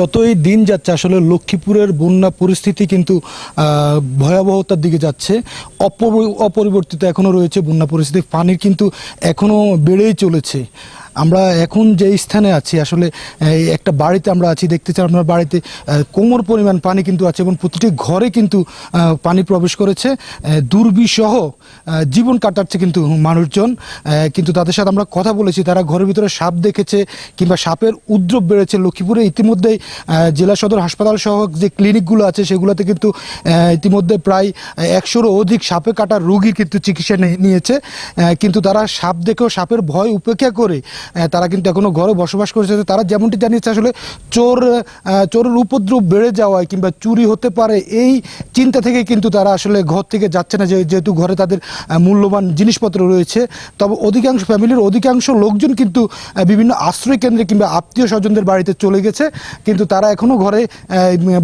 যতই দিন যাচ্ছে, আসলে লক্ষ্মীপুরের বন্যা পরিস্থিতি কিন্তু ভয়াবহতার দিকে যাচ্ছে। অপরি- অপরিবর্তিত এখনও রয়েছে বন্যা পরিস্থিতি। পানির কিন্তু এখনও বেড়েই চলেছে। আমরা এখন যে স্থানে আছি, আসলে একটা বাড়িতে আমরা আছি, দেখতে চাই আপনার বাড়িতে কোমর পরিমাণ পানি কিন্তু আছে এবং প্রতিটি ঘরে কিন্তু পানি প্রবেশ করেছে। দুর্বিসহ জীবন কাটাচ্ছে কিন্তু মানুষজন। কিন্তু তাদের সাথে আমরা কথা বলেছি, তারা ঘরের ভিতরে সাপ দেখেছে কিংবা সাপের উদ্রব বেড়েছে। লক্ষ্মীপুরে ইতিমধ্যেই জেলা সদর হাসপাতাল সহ যে ক্লিনিকগুলো আছে, সেগুলোতে কিন্তু ইতিমধ্যে প্রায় একশোরও অধিক সাপে কাটা রোগী কিন্তু চিকিৎসা নিয়েছে। কিন্তু তারা সাপ দেখেও সাপের ভয় উপেক্ষা করে তারা কিন্তু এখনও ঘরে বসবাস করেছে। তারা যেমনটি জানিয়েছে, আসলে চোর চোরের উপদ্রব বেড়ে যাওয়ায় কিংবা চুরি হতে পারে এই চিন্তা থেকে কিন্তু তারা আসলে ঘর থেকে যাচ্ছে না যেহেতু ঘরে তাদের মূল্যবান জিনিসপত্র রয়েছে। তবে অধিকাংশ ফ্যামিলির অধিকাংশ লোকজন কিন্তু বিভিন্ন আশ্রয় কেন্দ্রে কিংবা আত্মীয় স্বজনদের বাড়িতে চলে গেছে। কিন্তু তারা এখনও ঘরে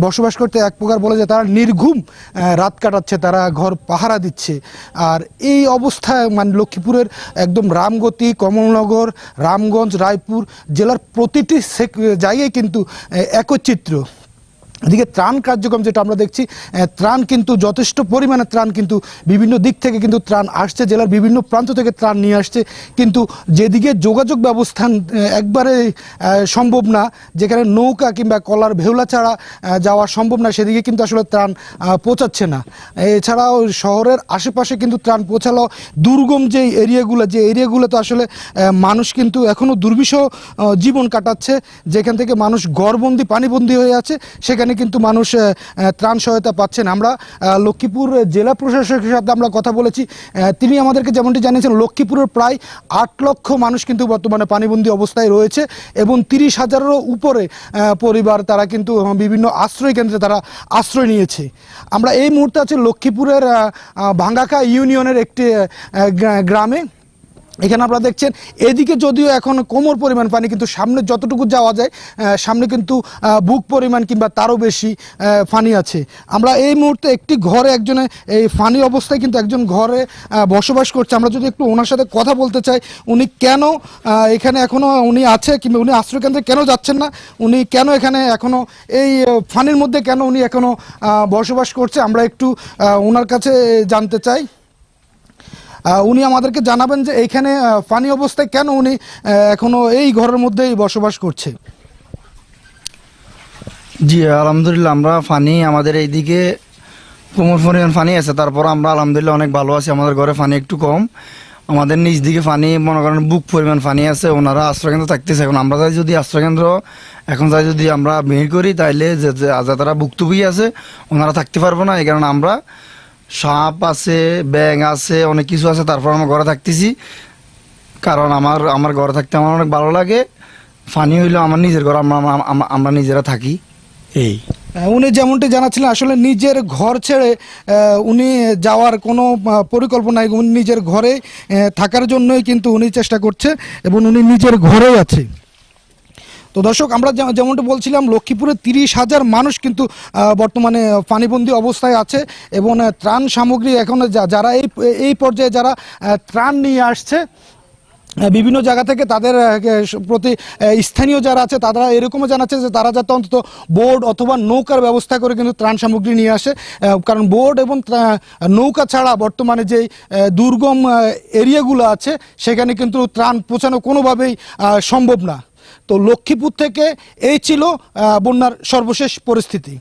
বসবাস করতে এক প্রকার বলে যে তারা নির্ঘুম রাত কাটাচ্ছে, তারা ঘর পাহারা দিচ্ছে। আর এই অবস্থায় মানে লক্ষ্মীপুরের একদম রামগতি, কমলনগর রামগঞ্জ রায়পুর জেলার প্রতিটি জায়গায় কিন্তু একচিত্র এদিকে ত্রাণ কার্যক্রম যেটা আমরা দেখছি ত্রাণ কিন্তু যথেষ্ট পরিমাণে ত্রাণ কিন্তু বিভিন্ন দিক থেকে কিন্তু ত্রাণ আসছে, জেলার বিভিন্ন প্রান্ত থেকে ত্রাণ নিয়ে আসছে। কিন্তু যেদিকে যোগাযোগ ব্যবস্থা একবারে সম্ভব না, যেখানে নৌকা কিংবা কলার ভেউলা ছাড়া যাওয়া সম্ভব না, সেদিকে কিন্তু আসলে ত্রাণ পৌঁছাচ্ছে না। এছাড়াও শহরের আশেপাশে কিন্তু ত্রাণ পৌঁছালো দুর্গম যে এরিয়াগুলো, যে এরিয়াগুলোতে আসলে মানুষ কিন্তু এখনও দুর্বিষহ জীবন কাটাচ্ছে। যেখান থেকে মানুষ গড়বন্দি পানিবন্দি হয়ে আছে, সেখানে কিন্তু মানুষ ত্রাণ সহায়তা পাচ্ছেন। আমরা লক্ষ্মীপুর জেলা প্রশাসকের সাথে আমরা কথা বলেছি। তিনি আমাদেরকে যেমনটি জানিয়েছেন, লক্ষ্মীপুরের প্রায় আট লক্ষ মানুষ কিন্তু বর্তমানে পানিবন্দি অবস্থায় রয়েছে এবং তিরিশ হাজারেরও উপরে পরিবার তারা কিন্তু বিভিন্ন আশ্রয় কেন্দ্রে তারা আশ্রয় নিয়েছে। আমরা এই মুহূর্তে আছি লক্ষ্মীপুরের ভাঙ্গাকা ইউনিয়নের একটি গ্রামে। এখানে আপনারা দেখছেন এদিকে যদিও এখন কোমর পরিমাণ পানি কিন্তু সামনে যতটুকু যাওয়া যায় সামনে কিন্তু বুক পরিমাণ কিংবা তারও বেশি পানি আছে। আমরা এই মুহূর্তে একটি ঘরে একজনে এই ফানি অবস্থায় কিন্তু একজন ঘরে বসবাস করছে। আমরা যদি একটু ওনার সাথে কথা বলতে চাই উনি কেন এখানে এখনও উনি আছে কিংবা উনি আশ্রয় কেন্দ্রে কেন যাচ্ছেন না? উনি কেন এখানে এখনও এই ফানির মধ্যে কেন উনি এখনও আহ, বসবাস করছে? আমরা একটু ওনার কাছে জানতে চাই। উনি আমাদেরকে জানাবেন যে এইখানে পানি অবস্থায় কেন উনি আহ, এখনও এই ঘরের মধ্যেই বসবাস করছে। জি আলহামদুলিল্লাহ আমরা ফানি আমাদের এইদিকে কোমর পরিমাণ ফানি আছে তারপর আমরা আলহামদুলিল্লাহ অনেক ভালো আছি আমাদের ঘরে ফানি একটু কম। আমাদের নিজ দিকে ফানি মনে করেন বুক পরিমাণ ফানি আছে ওনারা আশ্রয়কেন্দ্র থাকতেছে এখন আমরা যাই যদি আশ্রয়কেন্দ্র এখন যাই যদি আমরা ভিড় করি তাইলে যে যে যারা ভুক্তভোগী আছে ওনারা থাকতে পারব না এই কারণে আমরা সাপ আছে ব্যাং আছে অনেক কিছু আছে তারপর আমরা ঘরে থাকতেছি। কারণ আমার আমার ঘরে থাকতে আমার অনেক ভালো লাগে। ফানি হইলেও আমার নিজের ঘর আমরা আমরা- নিজেরা থাকি। এই। উনি যেমনটি জানাচ্ছিলেন আসলে নিজের ঘর ছেড়ে উনি যাওয়ার কোনো পরিকল্পনা উনি নিজের ঘরে থাকার জন্যই কিন্তু উনি চেষ্টা করছে এবং উনি নিজের ঘরেই আছে। তো দর্শক আমরা যেমনটা বলছিলাম লক্ষ্মীপুরে তিরিশ হাজার মানুষ কিন্তু বর্তমানে পানিবন্দী অবস্থায় আছে এবং ত্রাণ সামগ্রী এখন যারা এই এই পর্যায়ে যারা ত্রাণ নিয়ে আসছে বিভিন্ন জায়গা থেকে তাদের প্রতি স্থানীয় যারা আছে তারা এরকমও জানাচ্ছে যে তারা যাতে অন্তত বোর্ড অথবা নৌকার ব্যবস্থা করে কিন্তু ত্রাণ সামগ্রী নিয়ে আসে কারণ বোর্ড এবং নৌকা ছাড়া বর্তমানে যে আহ, দুর্গম এরিয়াগুলো আছে সেখানে কিন্তু ত্রাণ পৌঁছানো কোনোভাবেই সম্ভব না। তো লক্ষ্মীপুর থেকে এই ছিল বন্যার সর্বশেষ পরিস্থিতি।